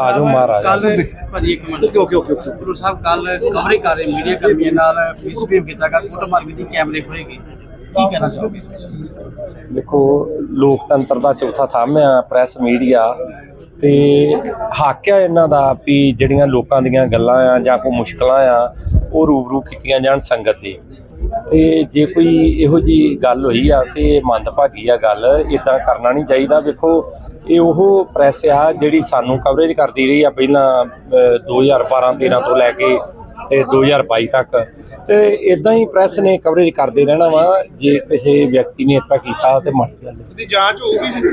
ਆਜੋ ਮਹਾਰਾਜ ਕੱਲ ਭਾਜੀ ਇੱਕ minute. Okay okay okay Guru Sahib ਕੱਲ ਕਵਰੇਜ ਕਰ ਰਹੇ ਮੀਡੀਆ ਕਰਮੀਆਂ ਨਾਲ ਮਿਸਬੀਹੇਵ ਕੀਤਾ ਗਿਆ ਫੋਟੋ ਮਾਰ ਕੀਤੀ ਕੈਮਰੇ ਹੋਏਗੀ ਕੀ ਕਹਿਣਾ ਚਾਹੋਗੇ? ਦੇਖੋ ਲੋਕਤੰਤਰ ਦਾ ਚੌਥਾ ਥੰਮ ਆ ਪ੍ਰੈਸ ਮੀਡੀਆ। ਤੇ ਹੱਕ ਆ ਇਹਨਾਂ ਦਾ ਵੀ ਜਿਹੜੀਆਂ ਲੋਕਾਂ ਦੀਆਂ ਗੱਲਾਂ ਆ ਜਾਂ ਕੋਈ ਮੁਸ਼ਕਲਾਂ ਆ ਉਹ ਰੂਬਰੂ ਕੀਤੀਆਂ ਜਾਣ ਸੰਗਤ ਦੇ। ਤੇ ਜੇ ਕੋਈ ਇਹੋ ਜੀ ਗੱਲ ਹੋਈ ਆ ਤੇ ਮੰਦਭਾਗੀ ਆ ਗੱਲ ਇਦਾਂ ਕਰਨਾ ਨਹੀਂ ਚਾਹੀਦਾ। ਵੇਖੋ ਇਹ ਉਹ ਪ੍ਰੈਸ ਆ ਜਿਹੜੀ ਸਾਨੂੰ ਕਵਰੇਜ ਕਰਦੀ ਰਹੀ ਆ ਪਹਿਲਾਂ ਅਹ, 2012 13 ਤੋਂ ਲੈ ਕੇ ਤੇ 2022 ਤੱਕ। ਤੇ ਇਦਾਂ ਹੀ ਪ੍ਰੈਸ ਨੇ ਕਵਰੇਜ ਕਰਦੇ ਰਹਿਣਾ ਵਾ ਜੇ ਕਿਸੇ ਵਿਅਕਤੀ ਨੇ ਇਸ ਕੀਤਾ ਤੇ ਮਾੜੀ ਗੱਲ ਹੈ। ਜਾਂਚ ਹੋਊਗੀ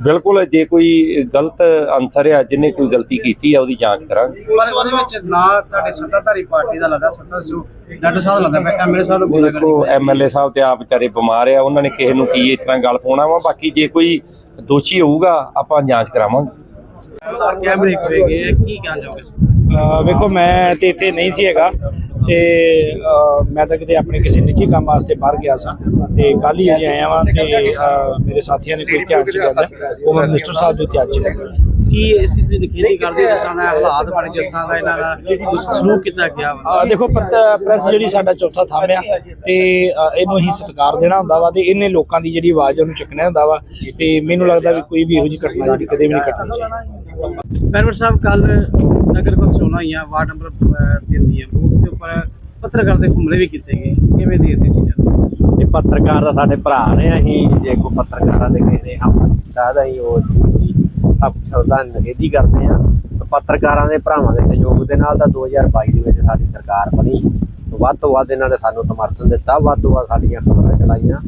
ਬਿਲਕੁਲ ਜੇ ਕੋਈ ਗਲਤ ਅਨਸਰ ਆ ਜਿਹਨੇ ਕੋਈ ਗਲਤੀ ਕੀਤੀ ਆ ਉਹਦੀ ਜਾਂਚ ਕਰਾਂਗੇ। ਪਰ ਉਹਦੇ ਵਿੱਚ ਨਾ ਤੁਹਾਡੇ ਸੱਤਾਧਾਰੀ ਪਾਰਟੀ ਦਾ ਲੱਗਦਾ ਸੱਤਾ ਸੋ ਡਾਕਟਰ ਸਾਹਿਬ ਲੱਗਦਾ ਪਿਆ ਐਮਐਲਏ ਸਾਹਿਬ ਨੂੰ ਬੋਲਿਆ ਦੇਖੋ ਐਮਐਲਏ ਸਾਹਿਬ ਤੇ ਆਪ ਵਿਚਾਰੇ ਬਿਮਾਰ ਆ ਉਹਨਾਂ ਨੇ ਕਿਸੇ ਨੂੰ ਕੀ ਇਸ ਤਰ੍ਹਾਂ ਗੱਲ ਪਾਉਣਾ ਵਾ? ਬਾਕੀ ਜੇ ਕੋਈ ਦੋਸ਼ੀ ਹੋਊਗਾ ਆਪਾਂ ਜਾਂਚ ਕਰਾਵਾਂਗੇ। ਕੈਮਰੇ ਕੀ ਕਹਿਣਾ ਅਹ ਵੇਖੋ ਮੈਂ ਤੇ ਇੱਥੇ ਨਹੀਂ ਸੀ ਹੈਗਾ ਤੇ ਮੈਂ ਤਾਂ ਕਿਤੇ ਆਪਣੇ ਕਿਸੇ ਨਿੱਜੀ ਕੰਮ ਵਾਸਤੇ ਬਾਹਰ ਗਿਆ ਸਾਂ ਤੇ ਕੱਲ ਹੀ ਅਜੇ ਆਇਆ ਵਾਂ ਤੇ ਮੇਰੇ ਸਾਥੀਆਂ ਨੇ ਕੋਈ ਧਿਆਨ ਚ ਗੱਲ ਹੈ ਉਹ ਮੈਂ ਮਿਨਿਸਟਰ ਸਾਹਿਬ ਦੇ ਧਿਆਨ ਚ। ਕੀ ਇਸ ਚੀਜ਼ ਦੀ ਖੇਦੀ ਕਰਦੇ ਜਿਸ ਤਰ੍ਹਾਂ ਦਾ ਹਾਲਾਤ ਬਣੇ ਜਿਸ ਤਰ੍ਹਾਂ ਦਾ ਇਹਨਾਂ ਦਾ ਸਲੂਕ ਕੀਤਾ ਗਿਆ ਵਾ ਦੇਖੋ ਪ੍ਰੈਸ ਜਿਹੜੀ ਸਾਡਾ ਚੌਥਾ ਥੰਮ ਆ ਤੇ ਇਹਨੂੰ ਅਸੀਂ ਸਤਿਕਾਰ ਦੇਣਾ ਹੁੰਦਾ ਵਾ ਤੇ ਇਹਨੇ ਲੋਕਾਂ ਦੀ ਜਿਹੜੀ ਆਵਾਜ਼ ਉਹਨੂੰ ਚੁੱਕਣਾ ਹੁੰਦਾ ਵਾ ਤੇ ਮੈਨੂੰ ਲੱਗਦਾ ਵੀ ਕੋਈ ਵੀ ਇਹੋ ਜਿਹੀ ਘਟਨਾ ਜਿਹੜੀ ਕਦੇ ਵੀ ਨਹੀਂ ਘਟਣੀ ਚਾਹੀਦੀ ਪੈਰਵਰ ਸਾਹਿਬ ਕੱਲ ਨਗਰ ਕੌਂਸਲ ਚੋਣਾਂ ਹੋਈਆਂ, ਵਾਰਡ ਨੰਬਰ 3 ਦੀਆਂ। ਬੂਥ ਦੇ ਉੱਪਰ ਪੱਤਰਕਾਰ ਦੇ ਹਮਲੇ ਵੀ ਕੀਤੇ ਗਏ। ਕਿਵੇਂ ਦੇਖਦੇ ਚੀਜ਼ਾਂ? ਇਹ ਪੱਤਰਕਾਰ ਦਾ ਸਾਡੇ ਭਰਾ ਨੇ, ਅਸੀਂ ਜੇ ਕੋਈ ਪੱਤਰਕਾਰਾਂ ਦੇ ਕਿਸੇ ਨੇ ਹਮਲਾ ਕੀਤਾ ਤਾਂ ਅਸੀਂ ਉਹ ਸਭ ਸ਼ਬਦਾਂ ਨਿਖੇਧੀ ਕਰਦੇ ਆ ਪੱਤਰਕਾਰਾਂ ਦੇ ਭਰਾਵਾਂ ਦੇ ਸਹਿਯੋਗ ਦੇ ਨਾਲ ਤਾਂ 2022 ਦੇ ਵਿੱਚ ਸਾਡੀ ਸਰਕਾਰ ਬਣੀ। ਵੱਧ ਤੋਂ ਵੱਧ ਇਹਨਾਂ ਨੇ ਸਾਨੂੰ ਸਮਰਥਨ ਦਿੱਤਾ, ਵੱਧ ਤੋਂ ਵੱਧ ਸਾਡੀਆਂ ਖਬਰਾਂ ਚਲਾਈਆਂ।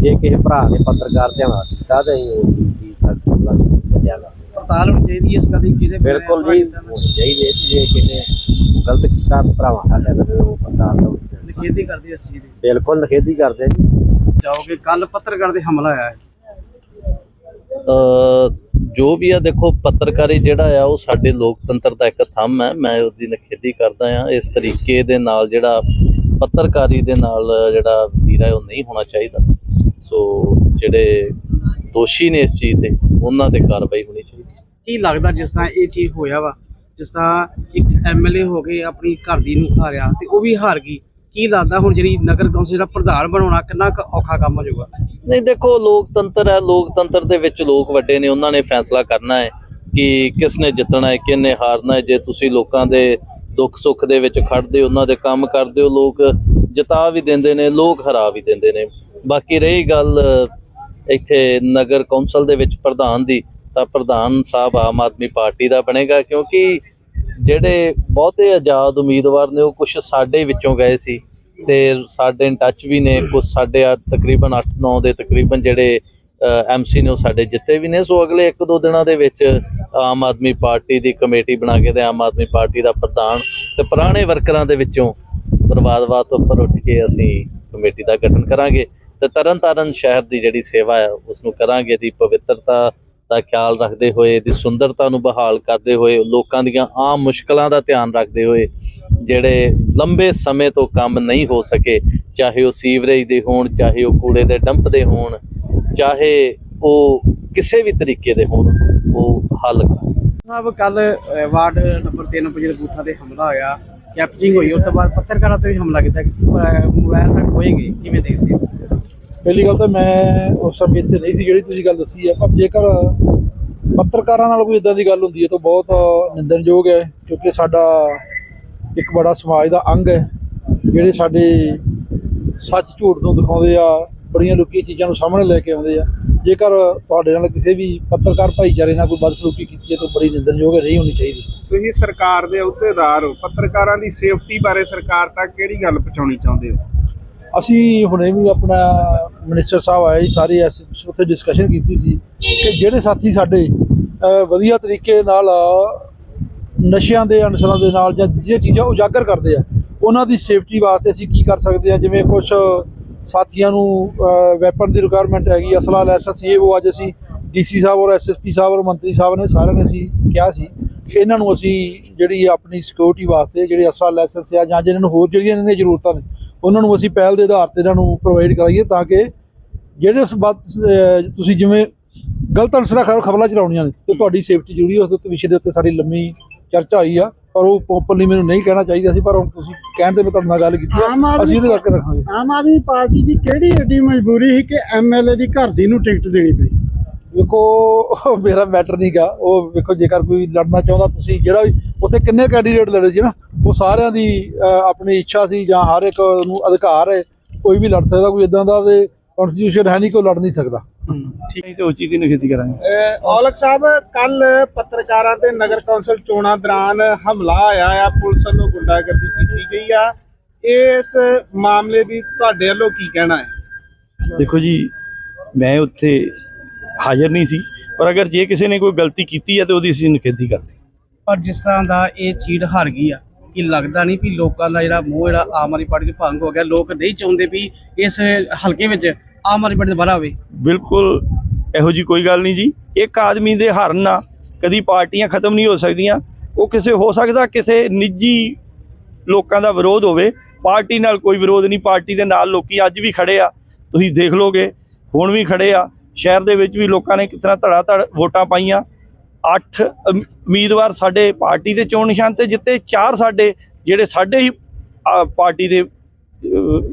ਜੇ ਕਿਸੇ ਭਰਾ ਨੇ ਪੱਤਰਕਾਰ ਤੇ ਹਮਲਾ ਕੀਤਾ ਤਾਂ ਅਸੀਂ ਉਹ ਚੀਜ਼ ਦੀ ਸਖਤ ਸ਼ਬਦਾਂ ਵਿੱਚ ਪੜਤਾਲ ਹੋਣੀ ਚਾਹੀਦੀ ਹੈ ਇਸ ਗੱਲ ਦੀ ਕਿਹਦੇ ਬਿਲਕੁਲ ਜੀ ਹੋਣੀ ਚਾਹੀਦੀ ਹੈ ਜੇ ਕਿਸੇ ਗਲਤ ਕੀਤਾ ਭਰਾਵਾਂ ਸਾਡੇ ਨਾਲ ਉਹ ਪੜਤਾਲ ਹੋਣੀ ਚਾਹੀਦੀ ਖੇਦੀ ਕਰਦੀ ਇਸ ਚੀਜ਼ ਦੀ। ਬਿਲਕੁਲ ਨਿਖੇਧੀ ਕਰਦੇ ਜੀ। ਜਾਓਗੇ ਕੱਲ ਪੱਤਰਕਾਰ ਦੇ ਹਮਲਾ ਹੋਇਆ ਹੈ। ਜੋ ਵੀ ਆ ਦੇਖੋ ਪੱਤਰਕਾਰੀ ਜਿਹੜਾ ਆ ਉਹ ਸਾਡੇ ਲੋਕਤੰਤਰ ਦਾ ਇੱਕ ਥੰਮ ਹੈ। ਮੈਂ ਉਹਦੀ ਨਿਖੇਧੀ ਕਰਦਾ ਆ। ਇਸ ਤਰੀਕੇ ਦੇ ਨਾਲ ਜਿਹੜਾ ਪੱਤਰਕਾਰੀ ਦੇ ਨਾਲ ਜਿਹੜਾ ਵਤੀਰਾ ਹੈ ਉਹ ਨਹੀਂ ਹੋਣਾ ਚਾਹੀਦਾ। ਸੋ ਜਿਹੜੇ ਦੋਸ਼ੀ ਨੇ ਇਸ ਚੀਜ਼ ਦੇ ਉਹਨਾਂ ਤੇ ਕਾਰਵਾਈ ਹੋਣੀ ਚਾਹੀਦੀ। ਕੀ ਲੱਗਦਾ ਜਿਸ ਤਰ੍ਹਾਂ ਇਹ ਚੀਜ਼ ਹੋਇਆ ਵਾ? ਜਿਸ ਤਰ੍ਹਾਂ ਇੱਕ ਐਮਐਲਏ ਹੋ ਕੇ ਆਪਣੀ ਘਰ ਦੀ ਨੂੰ ਹਾਰਿਆ ਤੇ ਉਹ ਵੀ ਹਾਰ ਗਈ। ਕੀ ਲੱਗਦਾ ਹੁਣ ਜਿਹੜੀ ਨਗਰ ਕੌਂਸਲ ਦਾ ਪ੍ਰਧਾਨ ਬਣਾਉਣਾ, ਕਿੰਨਾ ਔਖਾ ਕੰਮ ਹੋ ਜਾਊਗਾ? ਨਹੀਂ, ਦੇਖੋ, ਲੋਕਤੰਤਰ ਹੈ, ਲੋਕਤੰਤਰ ਦੇ ਵਿੱਚ ਲੋਕ ਵੱਡੇ ਨੇ, ਉਹਨਾਂ ਨੇ ਫੈਸਲਾ ਕਰਨਾ ਹੈ ਕਿ ਕਿਸ ਨੇ ਜਿੱਤਣਾ ਹੈ ਕਿਹਨੇ ਹਾਰਨਾ ਹੈ। ਜੇ ਤੁਸੀਂ ਲੋਕਾਂ ਦੇ ਦੁੱਖ ਸੁੱਖ ਦੇ ਵਿੱਚ ਖੜਦੇ ਹੋ, ਉਹਨਾਂ ਦੇ ਕੰਮ ਕਰਦੇ ਹੋ, ਲੋਕ ਜਿਤਾ ਵੀ ਦਿੰਦੇ ਨੇ, ਲੋਕ ਹਰਾ ਵੀ ਦਿੰਦੇ ਨੇ। ਬਾਕੀ ਰਹੀ ਗੱਲ ਇੱਥੇ ਨਗਰ ਕੌਂਸਲ ਦੇ ਵਿੱਚ ਪ੍ਰਧਾਨ ਦੀ ਤਾਂ ਪ੍ਰਧਾਨ ਸਾਹਿਬ ਆਮ ਆਦਮੀ ਪਾਰਟੀ ਦਾ ਬਣੇਗਾ, ਕਿਉਂਕਿ ਜਿਹੜੇ ਬਹੁਤੇ ਆਜ਼ਾਦ ਉਮੀਦਵਾਰ ਨੇ, ਉਹ ਕੁਝ ਸਾਡੇ ਵਿੱਚੋਂ ਗਏ ਸੀ ਤੇ ਸਾਡੇ ਇਨ ਟੱਚ ਵੀ ਨੇ ਕੁਝ ਸਾਡੇ ਆ ਤਕਰੀਬਨ 8-9 ਦੇ ਤਕਰੀਬਨ ਜਿਹੜੇ ਐਮਸੀ ਨੇ ਉਹ ਸਾਡੇ ਜਿੱਤੇ ਵੀ ਨੇ। ਸੋ ਅਗਲੇ 1-2 ਦਿਨਾਂ ਦੇ ਵਿੱਚ ਆਮ ਆਦਮੀ ਪਾਰਟੀ ਦੀ ਕਮੇਟੀ ਬਣਾ ਕੇ ਤੇ ਆਮ ਆਦਮੀ ਪਾਰਟੀ ਦਾ ਪ੍ਰਧਾਨ ਤੇ ਪੁਰਾਣੇ ਵਰਕਰਾਂ ਦੇ ਵਿੱਚੋਂ ਪਰਿਵਾਰਵਾਦ ਤੋਂ ਉੱਪਰ ਉੱਠ ਕੇ ਅਸੀਂ ਕਮੇਟੀ ਦਾ ਗਠਨ ਕਰਾਂਗੇ ਤੇ ਤਰਨਤਾਰਨ ਸ਼ਹਿਰ ਦੀ ਜਿਹੜੀ ਸੇਵਾ ਹੈ ਉਸ ਨੂੰ ਕਰਾਂਗੇ ਦੀ ਪਵਿੱਤਰਤਾ ਦਾ ਖਿਆਲ ਰੱਖਦੇ ਹੋਏ, ਦੀ ਸੁੰਦਰਤਾ ਨੂੰ ਬਹਾਲ ਕਰਦੇ ਹੋਏ, ਲੋਕਾਂ ਦੀਆਂ ਆਮ ਮੁਸ਼ਕਲਾਂ ਦਾ ਧਿਆਨ ਰੱਖਦੇ ਹੋਏ, ਜਿਹੜੇ ਲੰਬੇ ਸਮੇਂ ਤੋਂ ਕੰਮ ਨਹੀਂ ਹੋ ਸਕੇ, ਚਾਹੇ ਉਹ ਸੀਵਰੇਜ ਦੇ ਹੋਣ, ਚਾਹੇ ਉਹ ਕੂੜੇ ਦੇ ਡੰਪ ਦੇ ਹੋਣ, ਚਾਹੇ ਉਹ ਕਿਸੇ ਵੀ ਤਰੀਕੇ ਦੇ ਹੋਣ, ਉਹ ਹੱਲ ਸਾਹਿਬ, ਕੱਲ ਵਾਰਡ ਨੰਬਰ 3 ਪੰਜ ਬੂਥਾਂ ਤੇ ਹਮਲਾ ਹੋਇਆ, ਕੈਪਚਿੰਗ ਹੋਈ, ਉਸ ਤੋਂ ਬਾਅਦ ਪੱਤਰਕਾਰਾਂ ਤੇ ਵੀ ਹਮਲਾ ਕੀਤਾ ਮੋਬਾਈਲ ਤੱਕ ਹੋਏਗੇ ਕਿਵੇਂ ਦੇਖਦੇ ਹੋ? ਪਹਿਲੀ ਗੱਲ ਤਾਂ ਮੈਂ ਉਸ ਸਮੇਂ ਇੱਥੇ ਨਹੀਂ ਸੀ ਜਿਹੜੀ ਤੁਸੀਂ ਗੱਲ ਦੱਸੀ ਹੈ ਪਰ ਜੇਕਰ ਪੱਤਰਕਾਰਾਂ ਨਾਲ ਕੋਈ ਇਦਾਂ ਦੀ ਗੱਲ ਹੁੰਦੀ ਹੈ ਤਾਂ ਬਹੁਤ ਨਿੰਦਣਯੋਗ ਹੈ, ਕਿਉਂਕਿ ਸਾਡਾ ਇੱਕ ਬੜਾ ਸਮਾਜ ਦਾ ਅੰਗ ਹੈ, ਜਿਹੜੇ ਸਾਡੇ ਸੱਚ ਝੂਠ ਤੋਂ ਦਿਖਾਉਂਦੇ ਆ, ਬੜੀਆਂ ਲੋਕੀ ਚੀਜ਼ਾਂ ਨੂੰ ਸਾਹਮਣੇ ਲੈ ਕੇ ਆਉਂਦੇ ਆ। ਜੇਕਰ ਤੁਹਾਡੇ ਨਾਲ ਕਿਸੇ ਵੀ ਪੱਤਰਕਾਰ ਭਾਈਚਾਰੇ ਨਾਲ ਕੋਈ ਬਦਸਲੂਕੀ ਕੀਤੀ ਹੈ ਤਾਂ ਬੜੀ ਨਿੰਦਣਯੋਗ ਹੈ, ਨਹੀਂ ਹੋਣੀ ਚਾਹੀਦੀ। ਤੁਸੀਂ ਸਰਕਾਰ ਦੇ ਅਹੁਦੇਦਾਰ ਹੋ, ਪੱਤਰਕਾਰਾਂ ਦੀ ਸੇਫਟੀ ਬਾਰੇ ਸਰਕਾਰ ਤੱਕ ਕਿਹੜੀ ਗੱਲ ਪਹੁੰਚਾਉਣੀ ਚਾਹੁੰਦੇ ਹੋ? ਅਸੀਂ ਹੁਣੇ ਵੀ ਆਪਣਾ ਮਿਨਿਸਟਰ ਸਾਹਿਬ ਆਏ ਸੀ, ਸਾਰੇ ਐਸ ਉੱਥੇ ਡਿਸਕਸ਼ਨ ਕੀਤੀ ਸੀ ਕਿ ਜਿਹੜੇ ਸਾਥੀ ਸਾਡੇ ਵਧੀਆ ਤਰੀਕੇ ਨਾਲ ਨਸ਼ਿਆਂ ਦੇ ਅਨਸਰਾਂ ਦੇ ਨਾਲ ਜਾਂ ਜਿਹੜੀਆਂ ਚੀਜ਼ਾਂ ਉਜਾਗਰ ਕਰਦੇ ਆ, ਉਹਨਾਂ ਦੀ ਸੇਫਟੀ ਵਾਸਤੇ ਅਸੀਂ ਕੀ ਕਰ ਸਕਦੇ ਆ? ਜਿਵੇਂ ਕੁਝ ਸਾਥੀਆਂ ਨੂੰ ਵੈਪਨ ਦੀ ਰਿਕੁਆਇਰਮੈਂਟ ਹੈਗੀ, ਅਸਲਾ ਲਾਇਸੈਂਸ ਇਹ ਉਹ ਅੱਜ ਅਸੀਂ ਡੀਸੀ ਸਾਹਿਬ ਔਰ ਐਸਐਸਪੀ ਸਾਹਿਬ ਔਰ ਮੰਤਰੀ ਸਾਹਿਬ ਨੇ ਸਾਰਿਆਂ ਨੇ ਅਸੀਂ ਕਿਹਾ ਸੀ ਕਿ ਇਹਨਾਂ ਨੂੰ ਅਸੀਂ ਜਿਹੜੀ ਆਪਣੀ ਸਿਕਿਉਰਿਟੀ ਵਾਸਤੇ ਜਿਹੜੇ ਅਸਲਾ ਲਾਇਸੈਂਸ ਆ ਜਾਂ ਜਿਹਨਾਂ ਨੂੰ ਹੋਰ ਜਿਹੜੀਆਂ ਇਹਨਾਂ ਦੀਆਂ ਜ਼ਰੂਰਤਾਂ ਨੇ ਉਹਨਾਂ ਨੂੰ ਅਸੀਂ ਪਹਿਲ ਦੇ ਆਧਾਰ ਤੇ ਇਹਨਾਂ ਨੂੰ ਪ੍ਰੋਵਾਈਡ ਕਰਾਈਏ ਤਾਂ ਕਿ ਜਿਹੜੇ ਉਸ ਬਾਤ ਤੁਸੀਂ ਜਿਵੇਂ ਗਲਤ ਅਨਸਰਾਂ ਖਬਰ ਖਬਰਾਂ ਚਲਾਉਣੀਆਂ ਨੇ ਤੇ ਤੁਹਾਡੀ ਸੇਫਟੀ ਜ਼ਰੂਰੀ ਉਸ ਦੇ ਵਿਸ਼ੇ ਦੇ ਉੱਤੇ ਸਾਡੀ ਲੰਮੀ ਚਰਚਾ ਹੋਈ ਆ ਪਰ ਉਹ ਓਪਨਲੀ ਮੈਨੂੰ ਨਹੀਂ ਕਹਿਣਾ ਚਾਹੀਦਾ ਸੀ ਪਰ ਹੁਣ ਤੁਸੀਂ ਕਹਿਣ ਤੇ ਮੈਂ ਤੁਹਾਡੇ ਨਾਲ ਗੱਲ ਕੀਤੀ ਅਸੀਂ ਇਹਦੇ ਕਰਕੇ ਰੱਖਾਂਗੇ ਆਮ ਆਦਮੀ ਪਾਰਟੀ ਦੀ ਕਿਹੜੀ ਏਡੀ ਮਜਬੂਰੀ ਸੀ ਕਿ ਐਮਐਲਏ ਦੀ ਘਰ ਦੀ ਨੂੰ ਟਿਕਟ ਦੇਣੀ ਪਈ? ਵੇਖੋ ਮੇਰਾ ਮੈਟਰ ਨਹੀਂਗਾ ਉਹ ਵੇਖੋ ਜੇਕਰ ਕੋਈ ਲੜਨਾ ਚਾਹੁੰਦਾ ਤੁਸੀਂ ਜਿਹੜਾ ਵੀ ਉੱਥੇ ਕਿੰਨੇ ਕੈਂਡੀਡੇਟ ਲੜੇ ਸੀ ਨਾ? ਉਹ ਸਾਰਿਆਂ ਦੀ ਆਪਣੀ ਇੱਛਾ ਸੀ ਜਾਂ ਹਰ ਇੱਕ ਨੂੰ ਅਧਿਕਾਰ ਹੈ ਕੋਈ ਵੀ ਲੜ ਸਕਦਾ ਕੋਈ ਇਦਾਂ ਦਾ ਤੇ ਕਨਸਟੀਟਿਊਸ਼ਨ ਹੈ ਨਹੀਂ ਕੋਈ ਲੜ ਨਹੀਂ ਸਕਦਾ। ਠੀਕ ਹੈ। ਤੇ ਉਹ ਚੀਜ਼ ਦੀ ਨਿਖੇਧੀ ਕਰਾਂਗੇ। ਔਲਖ ਸਾਹਿਬ ਕੱਲ ਪੱਤਰਕਾਰਾਂ ਤੇ ਨਗਰ ਕੌਂਸਲ ਚੋਣਾਂ ਦੌਰਾਨ ਹਮਲਾ ਆਇਆ ਆ ਪੁਲਿਸ ਵੱਲੋਂ ਗੁੰਡਾਗਰਦੀ ਕੀਤੀ ਗਈ ਆ। ਇਸ ਮਾਮਲੇ ਦੀ ਤੁਹਾਡੇ ਵੱਲੋਂ ਕੀ ਕਹਿਣਾ ਹੈ? ਦੇਖੋ ਜੀ ਮੈਂ ਉੱਥੇ ਹਾਜ਼ਰ ਨਹੀਂ ਸੀ ਪਰ ਅਗਰ ਜੇ ਕਿਸੇ ਨੇ ਕੋਈ ਗਲਤੀ ਕੀਤੀ ਹੈ ਤੇ ਉਹਦੀ ਅਸੀਂ ਨਿਖੇਧੀ ਕਰਦੇ। ਪਰ ਜਿਸ ਤਰ੍ਹਾਂ ਦਾ ਇਹ ਚੀੜ ਹਾਰ ਗਈ ਆ ਕਿ ਲੱਗਦਾ ਨਹੀਂ ਵੀ ਲੋਕਾਂ ਦਾ ਜਿਹੜਾ ਮੋਹ ਜਿਹੜਾ ਆਮ ਆਦਮੀ ਪਾਰਟੀ ਦੇ ਭੰਗ ਹੋ ਗਿਆ, ਲੋਕ ਨਹੀਂ ਚਾਹੁੰਦੇ ਵੀ ਇਸ ਹਲਕੇ ਵਿੱਚ ਆਮ ਆਦਮੀ ਪਾਰਟੀ ਦੁਬਾਰਾ ਹੋਵੇ। ਬਿਲਕੁਲ ਇਹੋ ਜੀ ਕੋਈ ਗੱਲ ਨਹੀਂ ਜੀ। ਇੱਕ ਆਦਮੀ ਦੇ ਹਾਰਨ ਨਾਲ ਕਦੀ ਪਾਰਟੀਆਂ ਖਤਮ ਨਹੀਂ ਹੋ ਸਕਦੀਆਂ। ਉਹ ਕਿਸੇ ਹੋ ਸਕਦਾ ਕਿਸੇ ਨਿੱਜੀ ਲੋਕਾਂ ਦਾ ਵਿਰੋਧ ਹੋਵੇ। ਪਾਰਟੀ ਨਾਲ ਕੋਈ ਵਿਰੋਧ ਨਹੀਂ। ਪਾਰਟੀ ਦੇ ਨਾਲ ਲੋਕੀ ਅੱਜ ਵੀ ਖੜੇ ਆ। ਤੁਸੀਂ ਦੇਖ ਲੋਗੇ, ਹੁਣ ਵੀ ਖੜੇ ਆ। ਸ਼ਹਿਰ ਦੇ ਵਿੱਚ ਵੀ ਲੋਕਾਂ ਨੇ ਕਿਸ ਤਰ੍ਹਾਂ ਧੜਾ ਧੜ ਵੋਟਾਂ ਪਾਈਆਂ। ਅੱਠ ਉਮ- ਉਮੀਦਵਾਰ ਸਾਡੇ ਪਾਰਟੀ ਦੇ ਚੋਣ ਨਿਸ਼ਾਨ ਤੇ ਜਿੱਤੇ ਚਾਰ ਸਾਡੇ ਜਿਹੜੇ ਸਾਡੇ ਹੀ ਪਾਰਟੀ ਦੇ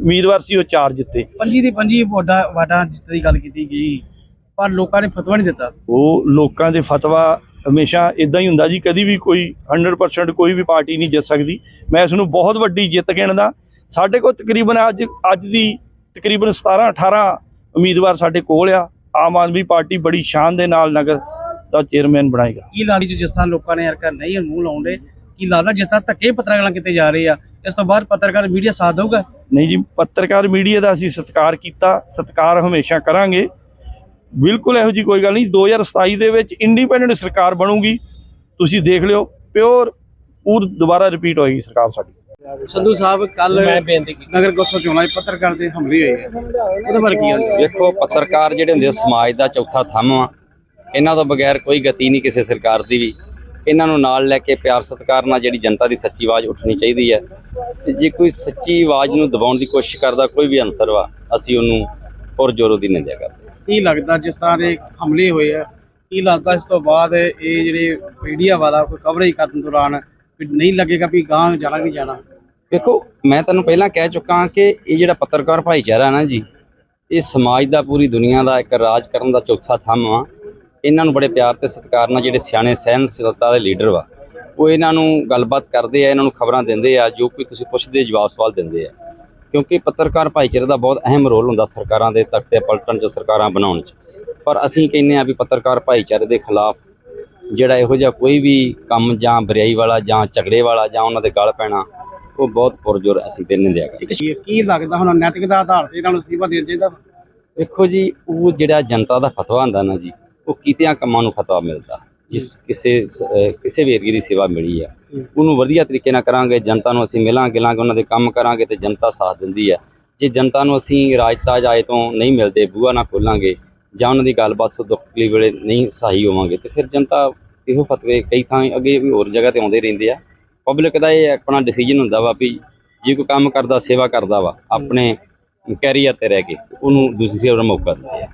ਉਮੀਦਵਾਰ ਸੀ ਉਹ ਚਾਰ ਜਿੱਤੇ। ਪੰਜੀ ਦੀ ਪੰਜੀ ਵੋਟਾਂ ਵਾਟਾਂ ਜਿੱਤ ਦੀ ਗੱਲ ਕੀਤੀ ਗਈ। ਪਰ ਲੋਕਾਂ ਨੇ ਫਤਵਾ ਨਹੀਂ ਦਿੱਤਾ। ਉਹ ਲੋਕਾਂ ਦੇ ਫਤਵਾ ਹਮੇਸ਼ਾ ਇਦਾਂ ਹੀ ਹੁੰਦਾ ਜੀ ਕਦੀ ਵੀ ਕੋਈ 100% ਕੋਈ ਵੀ ਪਾਰਟੀ ਨਹੀਂ ਜਿੱਤ ਸਕਦੀ। ਮੈਂ ਇਸ ਨੂੰ ਬਹੁਤ ਵੱਡੀ ਜਿੱਤ ਗਿਣਦਾ। ਸਾਡੇ ਕੋਲ ਤਕਰੀਬਨ ਅੱਜ ਅੱਜ ਦੀ ਤਕਰੀਬਨ 17 18 ਉਮੀਦਵਾਰ ਸਾਡੇ ਕੋਲ ਆ। ਆਮ ਆਦਮੀ ਪਾਰਟੀ ਬੜੀ ਸ਼ਾਨ ਦੇ ਨਾਲ ਨਗਰ ਦਾ ਚੇਅਰਮੈਨ ਬਣਾਏਗਾ। ਕੀ ਲੱਗਦੀ ਜਿਸ ਤਰ੍ਹਾਂ ਲੋਕਾਂ ਨੇ ਯਾਰ ਨਹੀਂ ਮੂੰਹ ਲਾਉਂਦੇ ਕੀ ਲੱਗਦਾ ਜਿਸ ਤਰ੍ਹਾਂ ਧੱਕੇ ਪੱਤਰਕਾਰਾਂ ਕੀਤੇ ਜਾ ਰਹੇ ਆ ਇਸ ਤੋਂ ਬਾਅਦ ਪੱਤਰਕਾਰ ਮੀਡੀਆ ਸਾਥ ਦਊਗਾ? ਨਹੀਂ ਜੀ ਪੱਤਰਕਾਰ ਮੀਡੀਆ ਦਾ ਅਸੀਂ ਸਤਿਕਾਰ ਕੀਤਾ ਸਤਿਕਾਰ ਹਮੇਸ਼ਾ ਕਰਾਂਗੇ। ਬਿਲਕੁਲ ਇਹੋ ਜੀ ਕੋਈ ਗੱਲ ਨਹੀਂ 2027 ਦੇ ਵਿੱਚ ਇੰਡੀਪੈਂਡੈਂਟ ਸਰਕਾਰ ਬਣੂਗੀ। ਤੁਸੀਂ ਦੇਖ ਲਿਓ ਪਿਓਰ ਪੂਰ ਦੁਬਾਰਾ ਰਿਪੀਟ ਹੋਏਗੀ ਸਰਕਾਰ ਸਾਡੀ। ਸੰਧੂ ਸਾਹਿਬ ਕੱਲ ਨਗਰ ਕੌਂਸਲ ਚੋਣਾਂ 'ਚ ਪੱਤਰਕਾਰ ਦੇ ਹਮਲੇ ਹੋਏ ਆ ਉਹਦੇ ਬਾਰੇ ਕੀ ਗੱਲ ਵੇਖੋ ਪੱਤਰਕਾਰ ਜਿਹੜੇ ਹੁੰਦੇ ਆ, ਸਮਾਜ ਦਾ ਚੌਥਾ ਥੰਮ ਆ। ਇਹਨਾਂ ਤੋਂ ਬਗੈਰ ਕੋਈ ਗਤੀ ਨਹੀਂ ਕਿਸੇ ਸਰਕਾਰ ਦੀ ਵੀ। ਇਹਨਾਂ ਨੂੰ ਨਾਲ ਲੈ ਕੇ ਪਿਆਰ ਸਤਿਕਾਰ ਨਾਲ ਜਿਹੜੀ ਜਨਤਾ ਦੀ ਸੱਚੀ ਆਵਾਜ਼ ਉੱਠਣੀ ਚਾਹੀਦੀ ਹੈ। ਤੇ ਜੇ ਕੋਈ ਸੱਚੀ ਆਵਾਜ਼ ਨੂੰ ਦਬਾਉਣ ਦੀ ਕੋਸ਼ਿਸ਼ ਕਰਦਾ ਕੋਈ ਵੀ ਅਨਸਰ ਵਾ ਅਸੀਂ ਉਹਨੂੰ ਪੁਰਜੋਰੋ ਦੀ ਨਿੰਦਿਆ ਕਰਦੇ ਕੀ ਲੱਗਦਾ ਜਿਸ ਤਰ੍ਹਾਂ ਦੇ ਹਮਲੇ ਹੋਏ ਆ ਕੀ ਲੱਗਦਾ ਇਸ ਤੋਂ ਬਾਅਦ ਇਹ ਜਿਹੜੇ ਮੀਡੀਆ ਵਾਲਾ ਕੋਈ ਕਵਰੇਜ ਕਰਨ ਦੌਰਾਨ ਨਹੀਂ ਲੱਗੇਗਾ ਵੀ ਗਾਂ ਜਾਣਾ ਵੀ ਜਾਣਾ? ਵੇਖੋ ਮੈਂ ਤੁਹਾਨੂੰ ਪਹਿਲਾਂ ਕਹਿ ਚੁੱਕਾ ਕਿ ਇਹ ਜਿਹੜਾ ਪੱਤਰਕਾਰ ਭਾਈਚਾਰਾ ਨਾ ਜੀ ਇਹ ਸਮਾਜ ਦਾ ਪੂਰੀ ਦੁਨੀਆ ਦਾ ਇੱਕ ਰਾਜ ਕਰਨ ਦਾ ਚੌਥਾ ਥੰਮ ਆ ਇਹਨਾਂ ਨੂੰ ਬੜੇ ਪਿਆਰ ਤੇ ਸਤਿਕਾਰ ਨਾਲ ਜਿਹੜੇ ਸਿਆਣੇ ਸਹਿਨਸ਼ੀਲਤਾ ਦੇ ਲੀਡਰ ਵਾ ਉਹ ਇਹਨਾਂ ਨੂੰ ਗੱਲਬਾਤ ਕਰਦੇ ਆ ਇਹਨਾਂ ਨੂੰ ਖਬਰਾਂ ਦਿੰਦੇ ਆ ਜੋ ਕੋਈ ਤੁਸੀਂ ਪੁੱਛਦੇ ਜਵਾਬ ਸਵਾਲ ਦਿੰਦੇ ਆ। ਕਿਉਂਕਿ ਪੱਤਰਕਾਰ ਭਾਈਚਾਰੇ ਦਾ ਬਹੁਤ ਅਹਿਮ ਰੋਲ ਹੁੰਦਾ ਸਰਕਾਰਾਂ ਦੇ ਤਖਤੇ ਪਲਟਣ 'ਚ ਸਰਕਾਰਾਂ ਬਣਾਉਣ 'ਚ। ਪਰ ਅਸੀਂ ਕਹਿੰਦੇ ਆ ਵੀ ਪੱਤਰਕਾਰ ਭਾਈਚਾਰੇ ਦੇ ਖਿਲਾਫ ਜਿਹੜਾ ਇਹੋ ਜਿਹਾ ਕੋਈ ਵੀ ਕੰਮ ਜਾਂ ਬਰਿਆਈ ਵਾਲਾ ਜਾਂ ਝਗੜੇ ਵਾਲਾ ਜਾਂ ਉਹਨਾਂ ਦੇ ਗਲ ਪੈਣਾ ਉਹ ਬਹੁਤ ਪੁਰਜੋਰ ਅਸੀਂ ਤੇ ਨਿੰਦਿਆ ਕਰਦੇ ਕੀ ਲੱਗਦਾ ਹੁਣ ਨੈਤਿਕਤਾ ਆਧਾਰ ਤੇ ਇਹਨਾਂ ਨੂੰ ਅਸਤੀਫਾ ਦੇਣਾ ਚਾਹੀਦਾ? ਵੇਖੋ ਜੀ ਉਹ ਜਿਹੜਾ ਜਨਤਾ ਦਾ ਫਤਵਾ ਹੁੰਦਾ ਨਾ ਜੀ ਉਹ ਕੀਤਿਆਂ ਕੰਮਾਂ ਨੂੰ ਫਤਵਾ ਮਿਲਦਾ। ਜਿਸ ਕਿਸੇ ਸ- ਕਿਸੇ ਵੀ ਏਰੀਏ ਦੀ ਸੇਵਾ ਮਿਲੀ ਆ। ਉਹਨੂੰ ਵਧੀਆ ਤਰੀਕੇ ਨਾਲ ਕਰਾਂਗੇ ਜਨਤਾ ਨੂੰ ਅਸੀਂ ਮਿਲਾਂਗੇ ਗਿਲਾਂਗੇ ਉਹਨਾਂ ਦੇ ਕੰਮ ਕਰਾਂਗੇ ਤੇ ਜਨਤਾ ਸਾਥ ਦਿੰਦੀ ਆ। ਜੇ ਜਨਤਾ ਨੂੰ ਅਸੀਂ ਰਾਜਤਾਜ ਆਏ ਤੋਂ ਨਹੀਂ ਮਿਲਦੇ ਬੂਆ ਨਾ ਖੋਲਾਂਗੇ ਜਾਂ ਉਹਨਾਂ ਦੀ ਗੱਲਬਾਤ ਸੁੱਖ ਦੁੱਖ ਤਕਲੀਫ ਵੇਲੇ ਨਹੀਂ ਸਹੀ ਹੋਵਾਂਗੇ ਤੇ ਫਿਰ ਜਨਤਾ ਇਹੋ ਫਤਵੇ ਕਈ ਥਾਂ ਅੱਗੇ ਵੀ ਹੋਰ ਜਗ੍ਹਾ ਤੇ ਆਉਂਦੇ ਰਹਿੰਦੇ ਆ। ਪਬਲਿਕ ਦਾ ਇਹ ਆਪਣਾ ਡਿਸੀਜਨ ਹੁੰਦਾ ਵਾ ਵੀ ਜੇ ਕੋਈ ਕੰਮ ਕਰਦਾ ਸੇਵਾ ਕਰਦਾ ਵਾ ਆਪਣੇ ਕੈਰੀਅਰ ਤੇ ਰਹਿ ਕੇ ਉਹਨੂੰ ਦੂਸਰੀ ਵਾਰ ਮੌਕਾ ਦਿੰਦੇ ਆ।